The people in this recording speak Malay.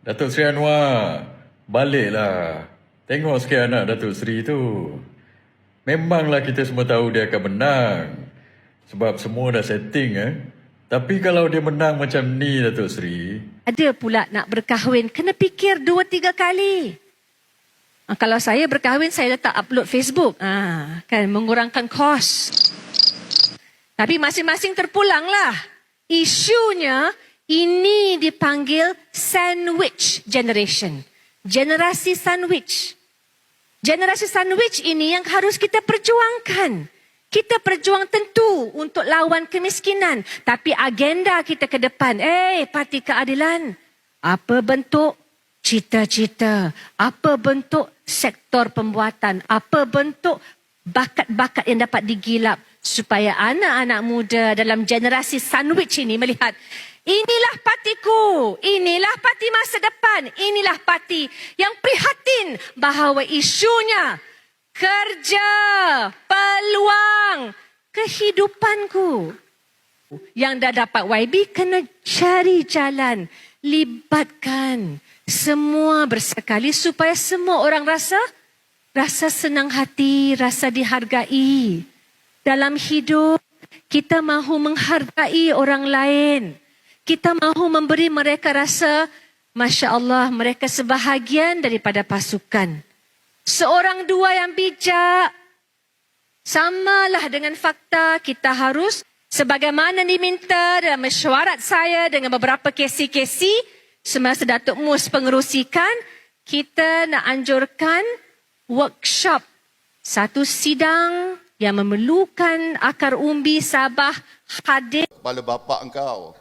Datuk Seri Anwar, baliklah. Tengok sikit anak Datuk Seri tu. Memanglah kita semua tahu dia akan menang. Sebab semua dah setting eh. Tapi kalau dia menang macam ni Datuk Seri, Ada pula nak berkahwin, kena fikir dua tiga kali. Ah, kalau saya berkahwin, saya letak upload Facebook. Ah, kan mengurangkan kos. Tapi masing-masing terpulanglah. Isunya ini dipanggil sandwich generation. Generasi sandwich. Generasi sandwich ini yang harus kita perjuangkan. Kita berjuang tentu untuk lawan kemiskinan. Tapi agenda kita ke depan, eh parti keadilan. Apa bentuk cita-cita? Apa bentuk sektor pembuatan? Apa bentuk bakat-bakat yang dapat digilap? Supaya anak-anak muda dalam generasi sandwich ini melihat Inilah partiku, inilah parti masa depan, inilah parti yang prihatin bahawa isunya kerja, peluang, kehidupanku. Yang dah dapat YB kena cari jalan, libatkan semua bersekali supaya semua orang rasa rasa senang hati, rasa dihargai. Dalam hidup kita mahu menghargai orang lain. Kita mahu memberi mereka rasa Masya Allah mereka sebahagian daripada pasukan. Seorang dua yang bijak. Samalah dengan fakta kita harus sebagaimana diminta dalam mesyuarat saya dengan beberapa kesi-kesi semasa Datuk Mus pengerusikan kita nak anjurkan workshop satu sidang yang memerlukan akar umbi Sabah hadir. Kepala bapa engkau